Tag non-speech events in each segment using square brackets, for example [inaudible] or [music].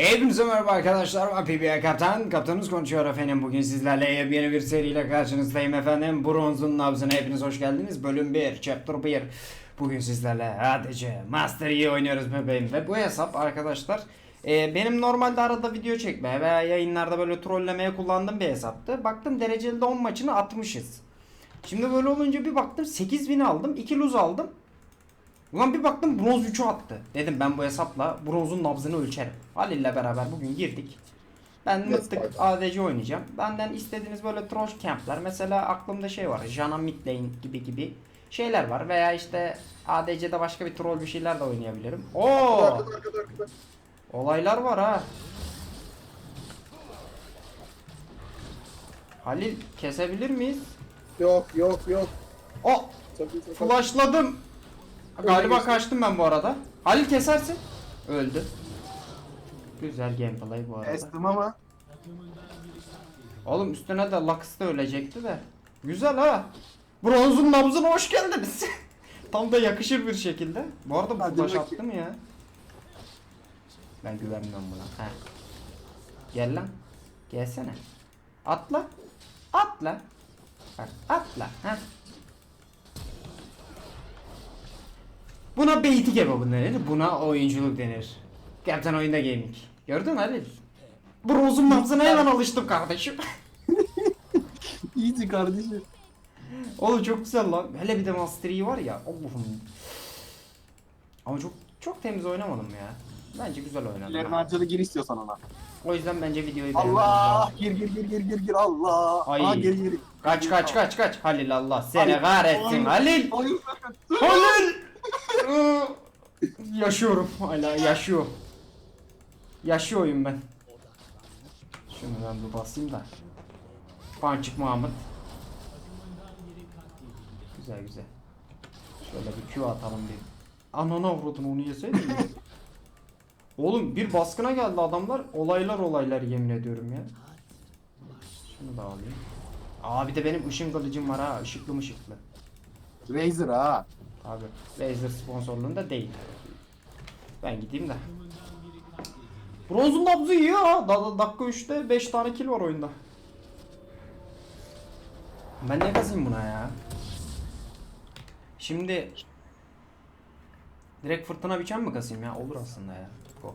Hepinize merhaba arkadaşlar. Ben PBA Kaptan. Kaptanınız konuşuyor efendim. Bugün sizlerle yeni bir seriyle karşınızdayım efendim. Bronzun nabzına hepiniz hoş geldiniz. Bölüm 1, Chapter 1. Bugün sizlerle ADC Master Yi oynuyoruz bebeğim. Ve bu hesap arkadaşlar e, benim normalde arada video çekmeye veya yayınlarda böyle trollemeye kullandığım bir hesaptı. Baktım dereceli de 10 maçını atmışız. Şimdi böyle olunca bir baktım 8000 aldım. 2 lose aldım. Ulan bir baktım bronz 3'ü attı. Dedim ben bu hesapla bronzun nabzını ölçerim. Halil'le beraber bugün girdik. Ben Yes, mıttık. ADC oynayacağım. Benden istediğiniz böyle troll campler. Mesela aklımda şey var. Jana mid lane gibi gibi şeyler var. Veya işte ADC'de başka bir troll bir şeyler de oynayabilirim. Oo! Arkada arkada arkada. Olaylar var ha. Halil kesebilir miyiz? Yok yok yok. O Tabii tabii. Flashladım. Galiba kaçtım ben bu arada. Halil kesersin. Öldü. Güzel gameplay bu arada. Estim ama. Oğlum üstüne de Lux da ölecekti de. Güzel ha. Bronzun nabzına hoş geldiniz. [laughs] Tam da yakışır bir şekilde. Bu arada bu bakayım. attım ya. Ben güvenmiyorum buna. He. Gel lan. Gelsene. Atla. Atla. Bak atla. Heh. Buna beyti kebabı denir. Buna oyunculuk denir. Kaptan oyunda gaming. Gördün mü Halil? Bronzun nabzına hemen alıştım kardeşim. [laughs] İyice kardeşim. Oğlum çok güzel lan. Hele bir de Master Yi var ya. Allah'ım. Ama çok çok temiz oynamadım ya. Bence güzel oynadım. İlerin ha. harcadı gir istiyorsan ona. O yüzden bence videoyu beğenmeniz Allah! lazım. Gir gir gir gir gir gir Allah! Ay. Aa gir gir. Kaç kaç kaç kaç. Halil Allah seni Ay, kahretsin. Halil. Hayır. Halil. Iı, Yaşıyorum hala yaşıyor. Yaşıyorum ben. Şunu ben bir basayım da. Pançık Muhammed. Güzel güzel. Şöyle bir Q atalım bir. Anana vurdun onu yeseydin mi? Oğlum bir baskına geldi adamlar. Olaylar olaylar yemin ediyorum ya. Şunu da alayım. Aa bir de benim ışın kılıcım var ha. Işıklı mışıklı. Razer ha. Abi Razer sponsorluğunda değil. Ben gideyim de. Bronzun nabzı iyi ha. Da, da- dakika 3'te 5 tane kill var oyunda. Ben ne kazayım buna ya? Şimdi direkt fırtına biçen mi kasayım ya? Olur aslında ya. Go.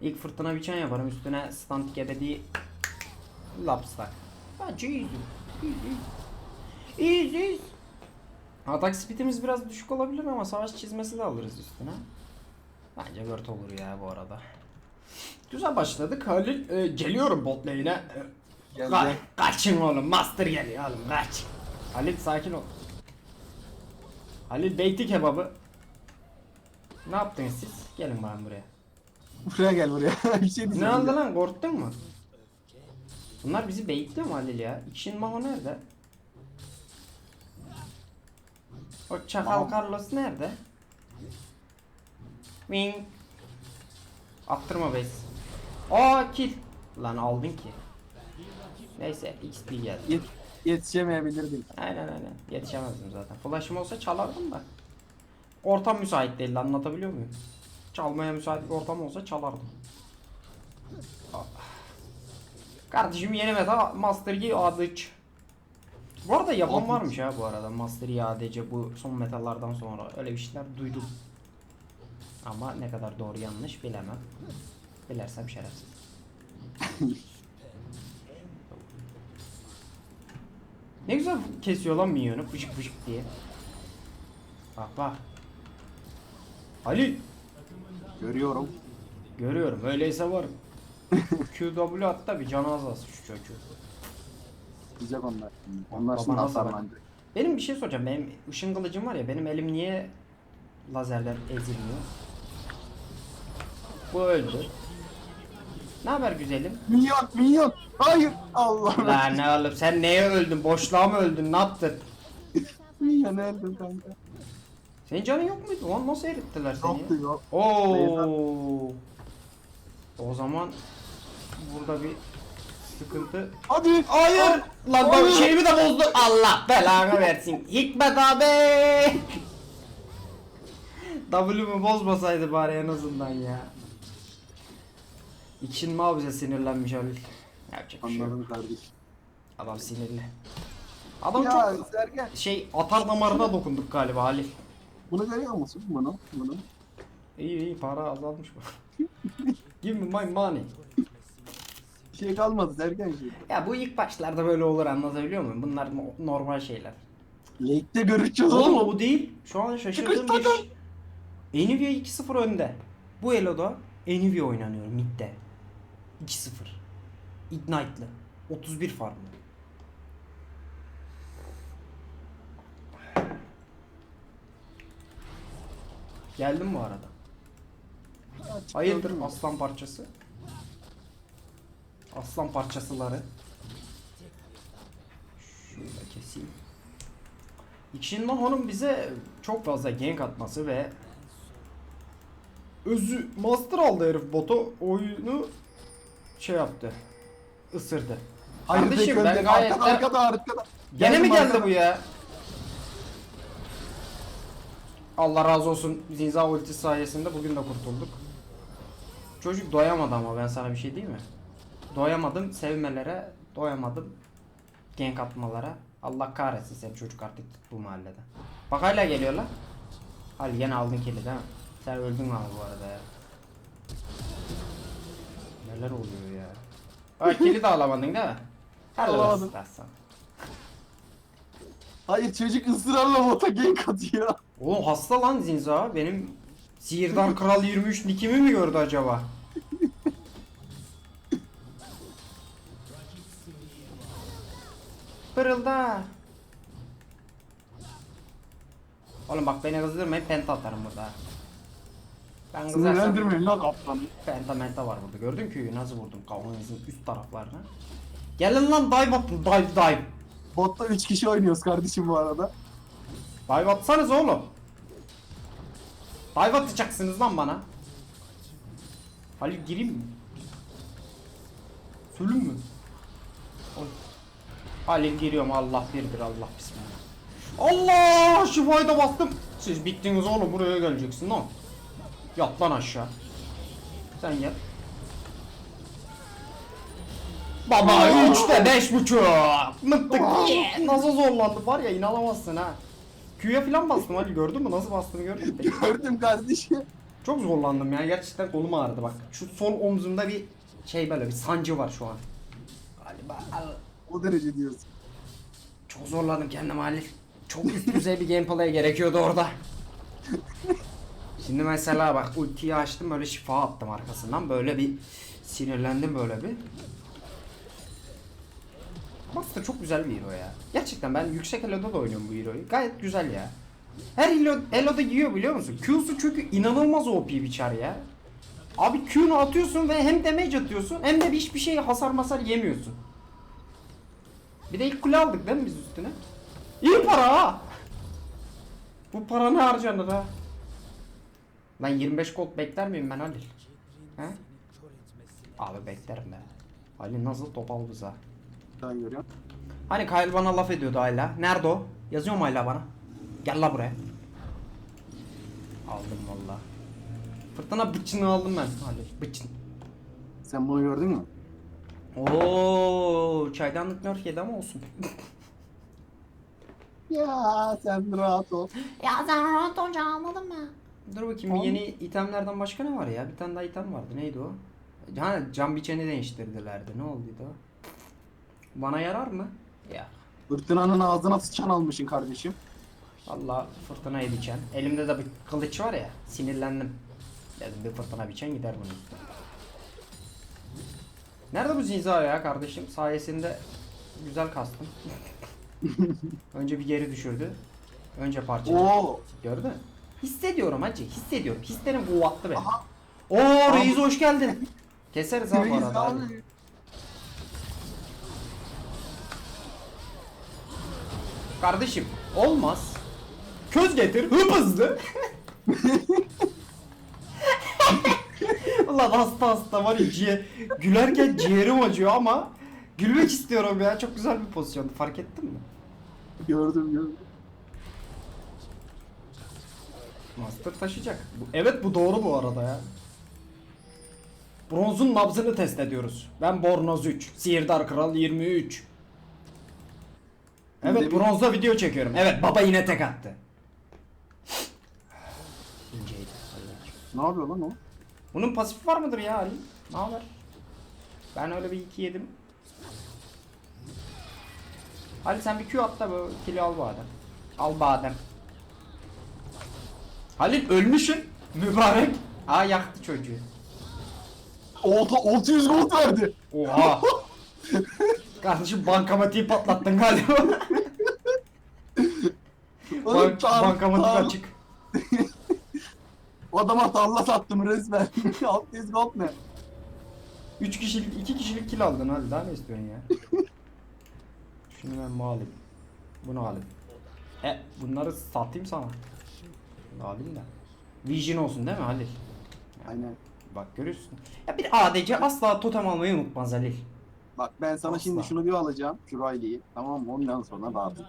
İlk fırtına biçen yaparım. Üstüne stantik ebedi lapslar. Bence easy. Easy. Easy. Atak speedimiz biraz düşük olabilir ama savaş çizmesi de alırız üstüne. Bence word olur ya bu arada. Güzel başladık. Halil e, geliyorum bot lane'e. E, Gel ka- gel. kaçın oğlum. Master geliyor oğlum kaç. Halil sakin ol. Halil beyti kebabı. Ne yaptınız siz? Gelin bana buraya. Buraya gel buraya. [laughs] bir şey Ne diyeceğim. oldu lan korktun mu? Bunlar bizi beyitliyor mu Halil ya? İkişin Maho nerede? O çakal Maho. Carlos nerede? Wing. Attırma base. Aa kill. Lan aldın ki. Neyse XP geldi. Yet yetişemeyebilirdim. Aynen aynen. Yetişemezdim zaten. Flash'ım olsa çalardım da. Ortam müsait değil anlatabiliyor muyum? Çalmaya müsait bir ortam olsa çalardım. Ah. Kardeşim yeni meta Master Yi Adıç. Bu arada yapan varmış ha bu arada Master Yi ADC bu son metalardan sonra öyle bir şeyler duydum. Ama ne kadar doğru yanlış bilemem. Bilersem şerefsiz. [laughs] Ne güzel kesiyor lan minyonu fışık fışık diye. Bak bak. Ali Görüyorum. görüyorum öyleyse varım. QW hatta bir canı azalsın şu çocuğu. Diyecek onlar. Onlar Baba şimdi nasıl hasarlanacak. Benim bir şey soracağım. Benim ışın kılıcım var ya benim elim niye lazerler ezilmiyor? Bu öldü. Ne haber güzelim? Minyon minyon. Hayır. Allah. Lan ne oğlum sen neye öldün? Boşluğa mı öldün? Ne yaptın? [laughs] Minyon öldüm kanka. Senin canın yok muydu? Lan nasıl erittiler seni? ya? Yoktu yok. Oo. O zaman burada bir sıkıntı. Hadi. Hayır. Lan bak şeyimi de bozdu. Allah belanı versin. Hikmet abi. [laughs] W'mu bozmasaydı bari en azından ya. İçin bize sinirlenmiş Halil. Yapacak bir şey yok. Anladım kardeşim. Adam sinirli. Adam ya çok Sergen şey atar damarına dokunduk galiba Halil. bunu görüyor musun? Bunu. Bunu. İyi iyi para azalmış bu. [laughs] Give me my money. Şey kalmadı Sergen şey. Ya bu ilk başlarda böyle olur anlatabiliyor muyum? Bunlar no- normal şeyler. Lake'de görüşeceğiz Oğlum oğlum. o bu değil. Şu an şaşırdığım bir takım. şey. Nvidia 2-0 önde. Bu Elo'da Nvidia oynanıyor midde. 2-0. Ignite'lı. 31 farmlı. Geldim bu arada. Hayırdır aslan parçası? Aslan parçasıları. Da keseyim. Xinma Hon'un bize çok fazla gank atması ve özü master aldı herif botu oyunu şey yaptı. Isırdı. Hayır Kardeşim, ben gayet arkada, de- arkada arkada. Gene mi geldi arkada. bu ya? Allah razı olsun Zinza ulti sayesinde bugün de kurtulduk. Çocuk doyamadı ama ben sana bir şey diyeyim mi? Doyamadım sevmelere, doyamadım gank atmalara. Allah kahretsin sen çocuk artık bu mahallede. Bak hala geliyor lan. Hadi yine aldın kili değil mi? Sen öldün abi bu arada ya. Neler oluyor ya? Ha kili de alamadın değil mi? Olsun Alamadım. Hayır çocuk ısrarla bota gank atıyor. Oğlum hasta lan Zinza. Benim Sihirdar Kral 23 nickimi mi gördü acaba? Pırılda. Oğlum bak beni kızdırmayın penta atarım burada. Ben kızarsam Sinirlendirmeyin lan kaptanı. penta menta var burada. Gördün ki nasıl vurdum kafanızın üst taraflarına. Gelin lan dive atın dive dive. Botta 3 kişi oynuyoruz kardeşim bu arada. Dive atsanız oğlum. Dive atacaksınız lan bana. Halil gireyim mi? Sülüm mü? Halil giriyorum Allah birdir Allah bismillah. Allah şifayı da bastım. Siz bittiniz oğlum buraya geleceksin lan. Yat lan aşağı. Sen gel. Baba 3'te 5 buçuk. Mıttık. Nasıl zorlandı var ya inanamazsın ha. Q'ya falan bastım Ali gördün mü nasıl bastığını gördün mü? [laughs] Gördüm kardeşim. Çok zorlandım ya gerçekten kolum ağrıdı bak. Şu sol omzumda bir şey böyle bir sancı var şu an. Galiba al. O derece diyorsun. Çok zorladım kendimi Halil. Çok üst düzey bir gameplay gerekiyordu orada. Şimdi mesela bak ultiyi açtım böyle şifa attım arkasından böyle bir sinirlendim böyle bir. Master çok güzel bir hero ya. Gerçekten ben yüksek elo'da da oynuyorum bu hero'yu. Gayet güzel ya. Her elo, elo'da yiyor biliyor musun? Q'su çünkü inanılmaz OP bir çar ya. Abi Q'nu atıyorsun ve hem damage atıyorsun hem de hiçbir şey hasar masar yemiyorsun. Bir de ilk kule aldık değil mi biz üstüne? İyi para ha. Bu para ne harcanır ha? Lan 25 gold bekler miyim ben Halil? He? Abi beklerim be. Halil nasıl topal bize? Ben görüyorum. Hani Kyle bana laf ediyordu hala. Nerede o? Yazıyor mu hala bana? Gel la buraya. Aldım valla. Fırtına bıçını aldım ben. Halil bıçın. Sen bunu gördün mü? Oo, çaydanlık nerf yedi ama olsun. [laughs] Ya sen rahat ol. Ya sen rahat olacaksın anladın mı? Dur bakayım Oğlum. yeni itemlerden başka ne var ya? Bir tane daha item vardı. Neydi o? Ha cam biçeni değiştirdilerdi. Ne olduydu o? Bana yarar mı? Ya. Fırtınanın ağzına sıçan almışsın kardeşim. Valla fırtına biçen. Elimde de bir kılıç var ya. Sinirlendim. Dedim bir fırtına biçen gider bunun üstüne. Nerede bu zinza ya kardeşim? Sayesinde güzel kastım. Önce bir geri düşürdü. Önce parçaladı. Oo. Gördün mü? Hissediyorum hacı. Hissediyorum. Hislerim kuvvetli benim. Aha. Oo reis hoş geldin. Keseriz abi bu Reis arada. abi. Kardeşim olmaz. Köz getir hıp hızlı. [laughs] Ulan hasta hasta var ya ciğer, gülerken ciğerim acıyor ama gülmek istiyorum ya çok güzel bir pozisyondu fark ettin mi? Gördüm gördüm. Master taşıyacak. Bu, evet bu doğru bu arada ya. Bronzun nabzını test ediyoruz. Ben Bornoz 3. Sihirdar Kral 23. Evet bir- bronzda video çekiyorum. Evet baba yine tek attı. İnceydi. Ne yapıyor lan o? Bunun pasifi var mıdır ya Ali? Ne haber? Ben öyle bir iki yedim. Ali sen bir Q at da böyle kili al badem. Al badem. Halil ölmüşsün. Mübarek. Aa yaktı çocuğu. Olta 600 gold verdi. Oha. [laughs] Kardeşim bankamatiği patlattın galiba. Bank, bankamatik tam- [laughs] açık. Adama tarla sattım resmen. [laughs] 600 gold ne? 3 kişilik, 2 kişilik kill aldın hadi daha ne istiyorsun ya? Şunu ben bu alayım. Bunu alayım. E bunları satayım sana. Bunu alayım da. Vision olsun değil mi Halil? Aynen. Bak görüyorsun. Ya bir ADC asla totem almayı unutmaz Halil. Bak ben sana Asla. şimdi şunu bir alacağım. Şu Riley'i. Tamam mı? Ondan sonra dağıtın.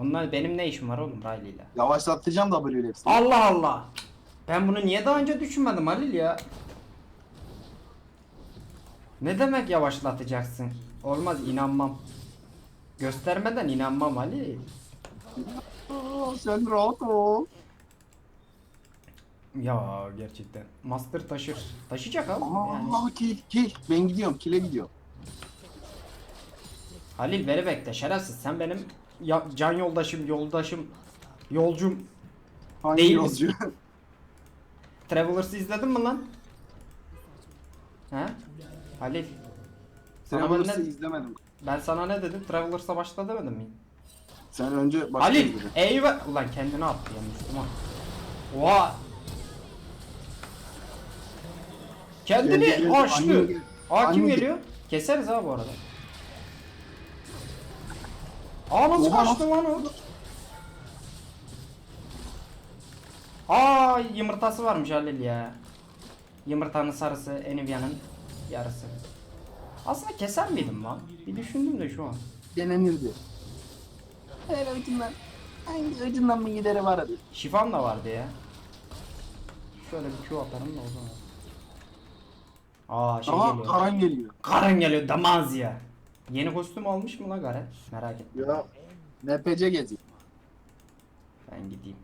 Onlar benim ne işim var oğlum Riley ile? Yavaşlatacağım W ile hepsini. Allah Allah. Ben bunu niye daha önce düşünmedim Halil ya? Ne demek yavaşlatacaksın? Olmaz inanmam. Göstermeden inanmam Halil. Aa, sen rahat ol. Ya gerçekten. Master taşır. Taşıyacak abi. Aa, Yani. kill kill. Ben gidiyorum. Kill'e gidiyorum. Halil beni bekle şerefsiz. Sen benim ya- can yoldaşım, yoldaşım, yolcum. Hangi Değil yolcu? [laughs] Travelers'ı izledin mi lan? He? Halil. Sana ben, ne, izlemedim. ben sana ne dedim? Travelers'a başla demedim mi? Sen önce başka Halil izledin. eyvah. Ulan kendini attı ya Müslüman. Oha. Kendini gel. açtı. Gel. Aa kim Annem gel. geliyor? Keseriz ha bu arada. Aa nasıl Oha, kaçtı lan o? Aa yumurtası varmış Halil ya. Yumurtanın sarısı Enivia'nın yarısı. Aslında keser miydim lan? Bir düşündüm de şu an. Denenirdi. Her ucundan. Hangi ucundan mı gideri var hadi. Şifam da vardı ya. Şöyle bir Q atarım da o zaman. Aa şey Aha geliyor. Karan geliyor. Karın geliyor Damazya. Yeni kostüm almış mı la Garen? Merak ettim. Ya. NPC geziyor. Ben gideyim.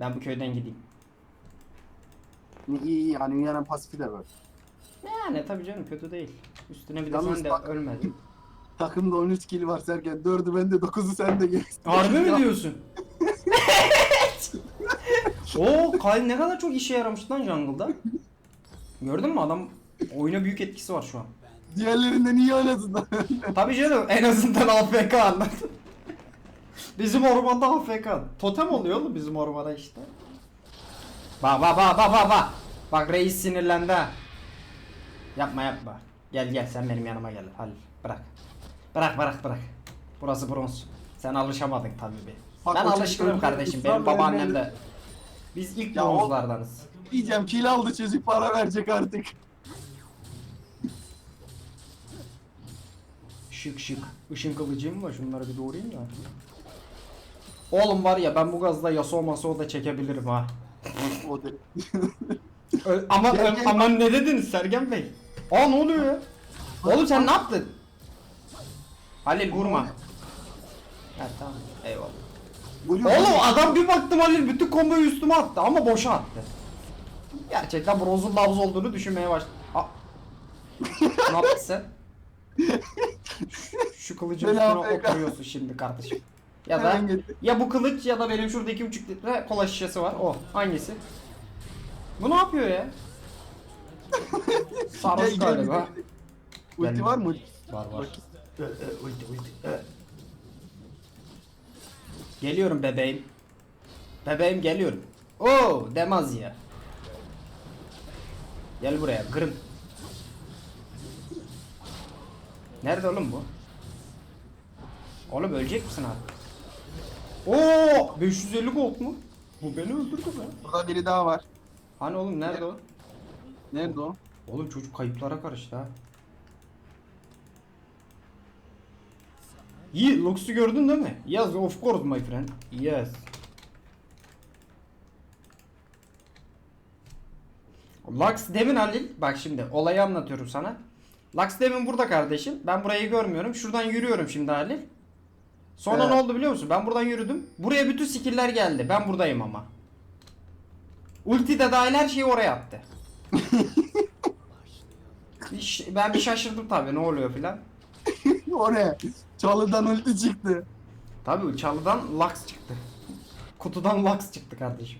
Ben bu köyden gideyim. İyi iyi yani yanın pasifi de var. Yani tabii canım kötü değil. Üstüne bir de Yalnız sen de bak- ölmedin. [laughs] Takımda 13 kill var Sergen. 4'ü bende 9'u sende gel. Harbi mi [laughs] diyorsun? [laughs] Oo Kyle ne kadar çok işe yaramış lan jungle'da. Gördün mü adam oyuna büyük etkisi var şu an. Diğerlerinden iyi oynadın. Tabii canım en azından AFK anladın. Bizim ormanda AFK. Totem oluyor oğlum bizim ormanda işte. Bak bak bak bak bak bak. Bak reis sinirlendi ha. Yapma yapma. Gel gel sen benim yanıma gel. Halil bırak. Bırak bırak bırak. Burası bronz. Sen alışamadın tabii bir. Bak ben alışkınım kardeşim. Benim babaannem de. Biz ilk Ya o- bronzlardanız. Diyeceğim kill aldı çocuk para verecek artık. Şık şık. Işın kılıcım var şunları bir doğrayayım da. Oğlum var ya ben bu gazda Yasuo Masuo da çekebilirim ha. o. Ö- ama ö- gel. aman ne dediniz Sergen Bey? Aa ne oluyor ya? Oğlum sen ne yaptın? Halil vurma. Ha tamam eyvallah. Buyurun. Oğlum adam bir baktım Halil bütün komboyu üstüme attı ama boşa attı. Gerçekten bronzun nabız olduğunu düşünmeye başladım. Aa. ne yaptın sen? [laughs] Şu kılıcın üstüne AFK. oturuyorsun şimdi kardeşim. Ya da Hemen getir. ya bu kılıç ya da benim şurada 2,5 litre kola şişesi var. O hangisi? Bu ne yapıyor ya? [laughs] Sarhoş Gel, gel, galiba. gel. Ulti Gel. var mı? Var var. Bak. Ulti ulti. Geliyorum bebeğim. Bebeğim geliyorum. Oo Demazya. Gel buraya kırın. Nerede oğlum bu? Oğlum ölecek misin abi? Oo 550 gold mu? Bu beni öldürdü be. Burada biri daha var. Hani oğlum nerede o? Nerede o? Oğlum çocuk kayıplara karıştı ha. İyi, Lux'u gördün değil mi? Yes, of course my friend. Yes. Lux demin Halil. Bak şimdi olayı anlatıyorum sana. Lux demin burada kardeşim. Ben burayı görmüyorum. Şuradan yürüyorum şimdi Halil. Sonra Evet. ne oldu biliyor musun? Ben buradan yürüdüm. Buraya bütün skill'ler geldi. Ben buradayım ama. Ulti de dahil her şeyi oraya attı. [laughs] Ben bir şaşırdım tabii ne oluyor filan. [laughs] Oraya. Çalıdan ulti çıktı. Tabii çalıdan Lux çıktı. Kutudan Lux çıktı kardeşim.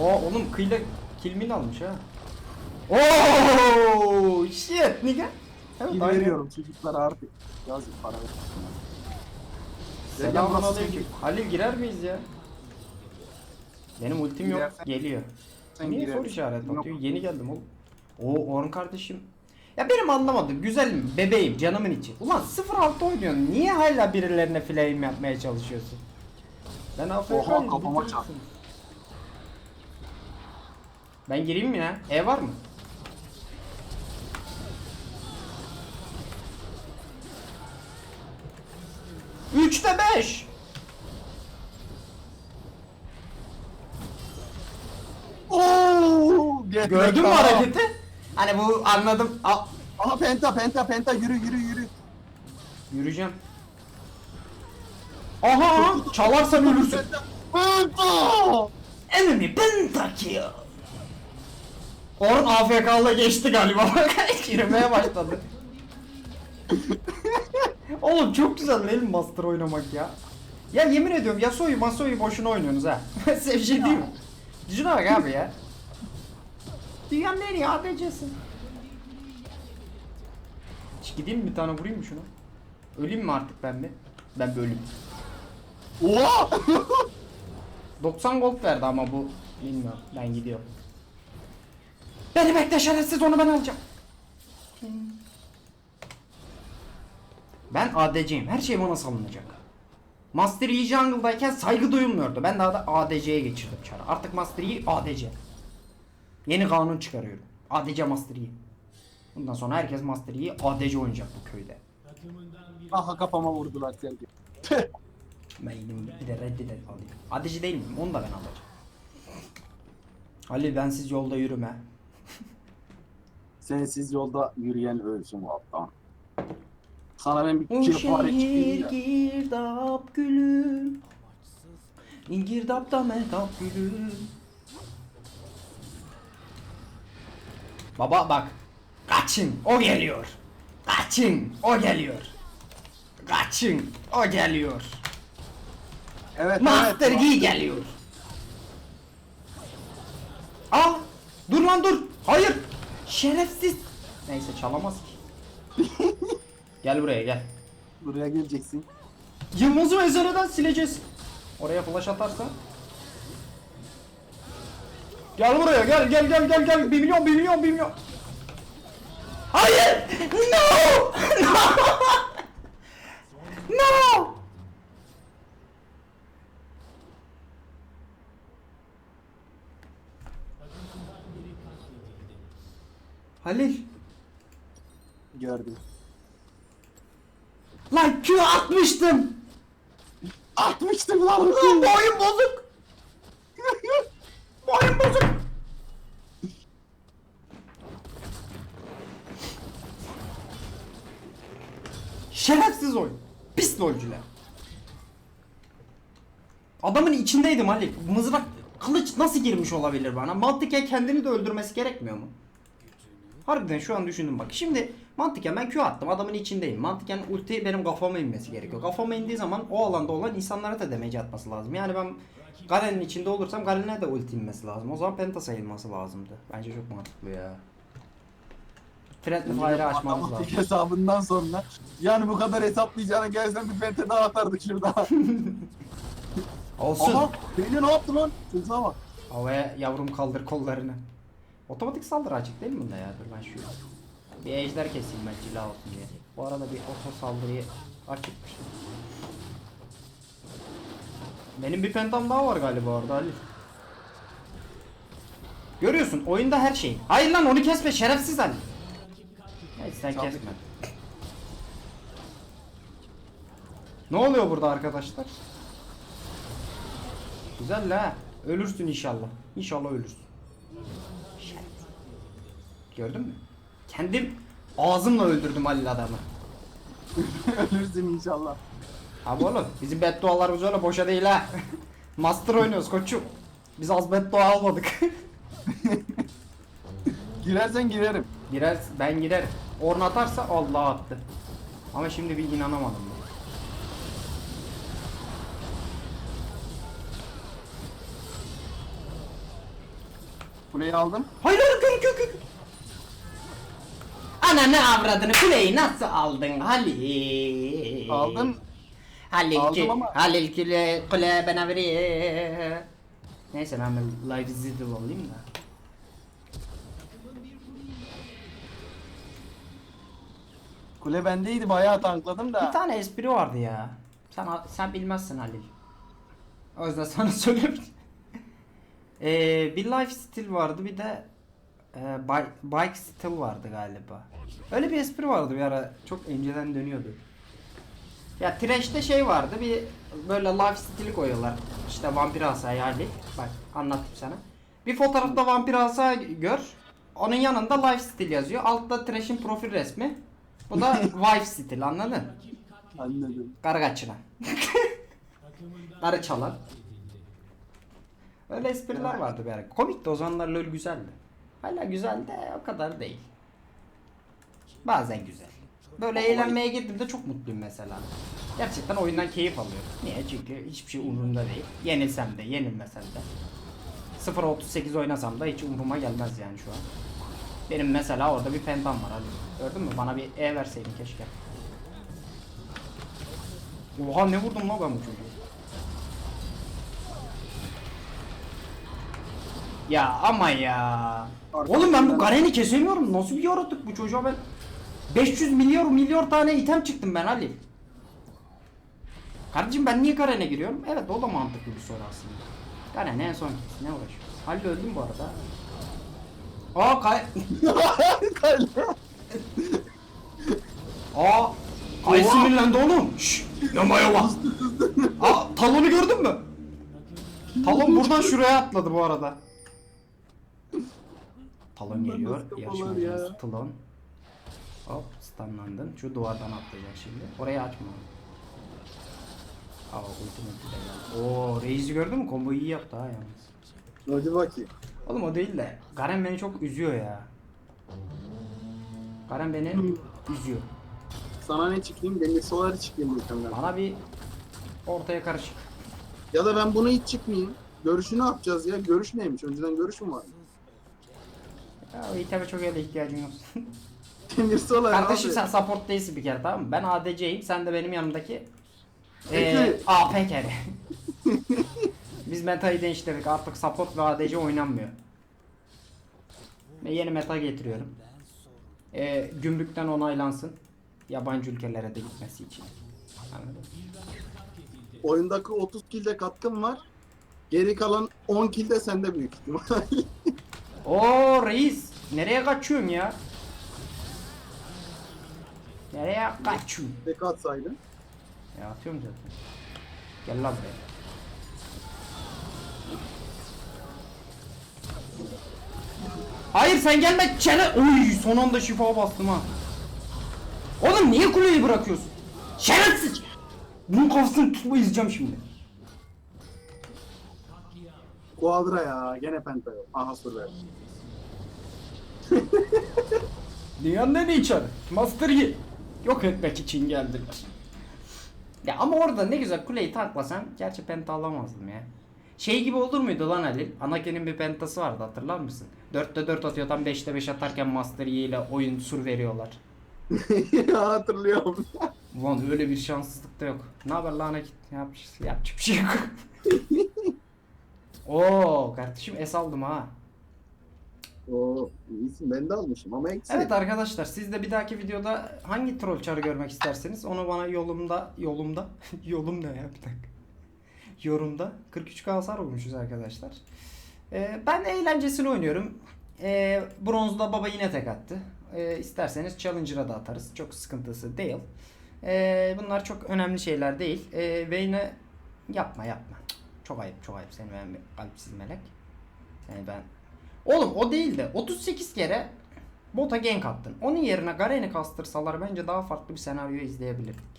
Oo oğlum kıyla kilmin almış ha. Oo shit nigga. Evet, aynen. veriyorum çocuklara artık. Yazık para ver. Aleyküm. gel. Halil girer miyiz ya? Benim ultim yok. Girersen- Geliyor. Sen Niye soru işareti Yok. atıyor? Yeni geldim oğlum. Oo Orhun kardeşim. Ya benim anlamadım. Güzelim, bebeğim, canımın içi. Ulan 0-6 oynuyorsun. Niye hala birilerine flame yapmaya çalışıyorsun? Ben AFK'yim. Oha, kafama bitirirsin. çarptı. Ben gireyim mi ya? E var mı? Üçte beş. Oo! Get Gördün mü hareketi? Hani bu anladım. Al. Aha penta penta penta yürü yürü yürü. Yürüyeceğim. Aha! Çalarsan ölürsün. Penta. Penta! Enemy pentakill. Orun AFK'la geçti galiba. [laughs] Yürümeye başladı. Oğlum çok güzel değil mi Master oynamak ya? Ya yemin ediyorum Yasuo'yu Maso'yu boşuna oynuyorsunuz ha. [laughs] Size bir şey mi? Şuna bak abi ya. Dünyanın en iyi ADC'si. Hiç gideyim mi bir tane vurayım mı şuna? Öleyim mi artık ben bir? Ben bir öleyim. Oha! [laughs] 90 gold verdi ama bu bilmiyorum ben gidiyorum. Beni bekle şerefsiz onu ben alacağım. Ben ADC'yim. Her şey bana salınacak. Master Yi jungle'dayken saygı duyulmuyordu. Ben daha da ADC'ye geçirdim çara. Artık Master Yi ADC. Yeni kanun çıkarıyorum. ADC Master Yi. Bundan sonra herkes Master Yi ADC oynayacak bu köyde. Aha kafama vurdular sevgi. [laughs] Ben gideyim bir de reddedet alayım. ADC değil miyim? Onu da ben alacağım. Halil bensiz yolda yürüme. Sensiz yolda yürüyen ölsün alttan. Sana ben bir kefare şehir çıkayım ya. girdap gülüm. Girdapta mehtap gülüm. Baba bak Kaçın o geliyor. Kaçın o geliyor. Kaçın o geliyor. Evet Master evet. Yi geliyor. Aa dur lan dur. Hayır Şerefsiz. Neyse çalamaz ki [laughs] Gel buraya gel Buraya geleceksin. Yılmaz'ı mezarından sileceğiz. Oraya flash atarsa. Gel buraya gel gel gel gel gel. 1 milyon 1 milyon 1 milyon. Hayır! No! [laughs] No! No! Halil. Gördüm. Lan Q atmıştım. Atmıştım lan. Lan bu oyun bozuk. [laughs] Bu oyun bozuk. Şerefsiz oyun. Pis lolcüler. Adamın içindeydim Ali. Mızrak, kılıç nasıl girmiş olabilir bana? Mantıken kendini de öldürmesi gerekmiyor mu? Harbiden şu an düşündüm bak. Şimdi mantıken ben Q attım. Adamın içindeyim. Mantıken ulti benim kafama inmesi gerekiyor. Kafama indiği zaman o alanda olan insanlara da demeci atması lazım. Yani ben Garen'in içinde olursam Garen'e de ulti inmesi lazım. O zaman penta sayılması lazımdı. Bence çok mantıklı ya. Friendly Fire'ı açmamız lazım. hesabından sonra. Yani bu kadar hesaplayacağına gelsen bir pente daha atardık şurada. [laughs] Olsun. Aha beni ne yaptı lan? Çocuğa bak. Havaya yavrum kaldır kollarını. Otomatik saldırı açık değil mi bunda ya? Dur ben şu bir ejder keseyim ben cila olsun diye. Bu arada bir oto saldırıyı açıkmış. Benim bir pentam daha var galiba orada Ali. Görüyorsun oyunda her şey. Hayır lan onu kesme şerefsiz Ali. Neyse sen Çaldık. kesme. Ne oluyor burada arkadaşlar? Güzel la. Ölürsün inşallah. İnşallah ölürsün. Gördün mü? Kendim ağzımla öldürdüm Halil adamı. [laughs] Ölürsün inşallah. Abi oğlum bizim beddualarımız öyle boşa değil ha. [laughs] Master oynuyoruz koçum. Biz az beddua almadık. [laughs] Girersen girerim. Girer ben girerim. Orn atarsa Allah attı. Ama şimdi bir inanamadım. ben. Kuleyi aldım. Hayır hayır gök gök gök. Ananı avradını kuleyi nasıl aldın Halil? Aldım. Halil Aldım ki, ama- Halil kule, kule bana veriyor. Neyse ben bir live izledim olayım da. Kule bendeydi bayağı tankladım Bir da. tane espri vardı ya. Sen sen bilmezsin Halil. O yüzden sana [laughs] söylüyorum. ee, bir life steal vardı bir de e, bike, bike vardı galiba. Öyle bir espri vardı bir ara. Çok önceden dönüyordu. Ya Trash'te şey vardı bir böyle life steal koyuyorlar. İşte vampir asayı Halil. Bak anlatayım sana. Bir fotoğrafta vampir asa gör. Onun yanında life steal yazıyor. Altta Trash'in profil resmi. Bu da [laughs] wife steal anladın? Anladım. Karı kaçıran. [laughs] Karı çalan. Öyle espriler vardı bir ara. Komikti o zamanlar LoL güzeldi. Hala güzel de o kadar değil. Bazen güzel. Böyle eğlenmeye girdiğimde çok mutluyum mesela. Gerçekten oyundan keyif alıyorum. Niye? Çünkü hiçbir şey umurumda değil. Yenilsem de, yenilmesem de. 0.38 oynasam da hiç umuruma gelmez yani şu an. Benim mesela orada bir pentam var hadi. Gördün mü? Bana bir E verseydin keşke. Oha ne vurdum lan ben bu çocuğu. Ya ama ya. Oğlum ben bu Garen'i kesemiyorum. Nasıl bir yaratık bu çocuğa ben 500 milyar milyar tane item çıktım ben Ali. Kardeşim ben niye Garen'e giriyorum? Evet o da mantıklı bir soru aslında. Garen en son kes ne uğraşıyor? Halil öldüm bu arada. Aa kay... [laughs] Aa Kay Oha! sinirlendi oğlum. Şşş. Yamaya bak. [laughs] Aa talonu gördün mü? Talon buradan şuraya atladı bu arada. Talon Bunlar geliyor. nasıl kafalar Yarışmacımız ya? Talon. Hop stunlandın. Şu duvardan atlayacaksın şimdi. Orayı açma. Aa ultimate de geldi. Oo Reis'i gördün mü? Komboyu iyi yaptı ha yalnız. Hadi bakayım. Oğlum o değil de Garen beni çok üzüyor ya. Garen beni üzüyor. Sana ne çıkayım? Demir soları çıkayım mükemmel. Bana bir ortaya karışık. Ya da ben bunu hiç çıkmayayım. Görüşü ne yapacağız ya? Görüş neymiş? Önceden görüş mü var? Ya iteme çok öyle ihtiyacın yok. [laughs] Demir solar Kardeşim abi. sen support değilsin bir kere tamam mı? Ben ADC'yim sen de benim yanımdaki Peki. eee AP carry. Biz metayı değiştirdik artık support ve ADC oynanmıyor. Ve yeni meta getiriyorum. Eee gümrükten onaylansın. Yabancı ülkelere de gitmesi için. Anladın mı? Oyundaki 30 kilde katkım var. Geri kalan 10 kilde sende büyük ihtimal. [laughs] Oo reis nereye kaçıyorsun ya? Nereye kaçıyorsun? Tek atsaydın. Ya atıyorum zaten. Gel lan buraya. Hayır sen gelme çene. Oy son anda şifa bastım ha. Oğlum niye kuleyi bırakıyorsun? Şerefsiz. Bunun kafasını tutma izleyeceğim şimdi. Quadra ya. Gene penta yok. Aha sur ver. [laughs] Dünyanın en iyi çarı. Master Yi. Yok etmek için geldiler. Ya ama orada ne güzel kuleyi taklasan gerçi penta alamazdım ya. Şey gibi olur muydu lan Halil? Anakin'in bir pentası vardı hatırlar mısın? 4'te 4 atıyor tam 5'te 5 atarken Master Yi ile oyun sur veriyorlar. [laughs] hatırlıyorum. Ulan öyle bir şanssızlık da yok. Ne haber lan Anakin? Yapacak, yapacak bir şey yok. [laughs] Oo kardeşim es aldım ha. Oo, iyisin ben de almışım ama eksik. Evet arkadaşlar siz de bir dahaki videoda hangi troll çarı görmek isterseniz onu bana yolumda yolumda [laughs] yolum ne ya bir dakika. Yorumda 43k hasar vurmuşuz arkadaşlar. Ee, ben eğlencesini oynuyorum. Ee, bronzda baba yine tek attı. Ee, isterseniz challenger'a da atarız. Çok sıkıntısı değil. Ee, bunlar çok önemli şeyler değil. Ee, ve yine yapma yapma. Çok ayıp çok ayıp seni ben kalpsiz melek. Yani ben Oğlum o değil de 38 kere bota gank attın. Onun yerine Garen'i kastırsalar bence daha farklı bir senaryo izleyebilirdik.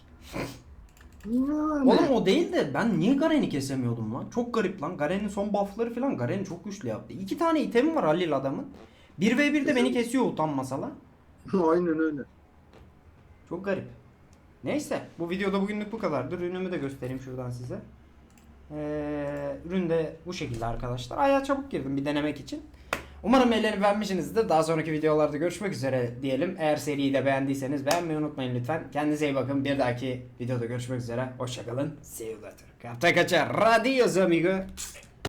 Oğlum o değil de ben niye Garen'i kesemiyordum lan? Çok garip lan. Garen'in son buff'ları falan Garen'i çok güçlü yaptı. İki tane itemim var Halil adamın. 1v1'de beni kesiyor utanmasalar. [laughs] Aynen öyle. Çok garip. Neyse bu videoda bugünlük bu kadardır. Ürünümü de göstereyim şuradan size. Ee, ürün de bu şekilde arkadaşlar. Ayağa çabuk girdim bir denemek için. Umarım eğlenip beğenmişsinizdir. Daha sonraki videolarda görüşmek üzere diyelim. Eğer seriyi de beğendiyseniz beğenmeyi unutmayın lütfen. Kendinize iyi bakın. Bir dahaki videoda görüşmek üzere. Hoşçakalın. See you later. Kapta kaçar. Adios amigo.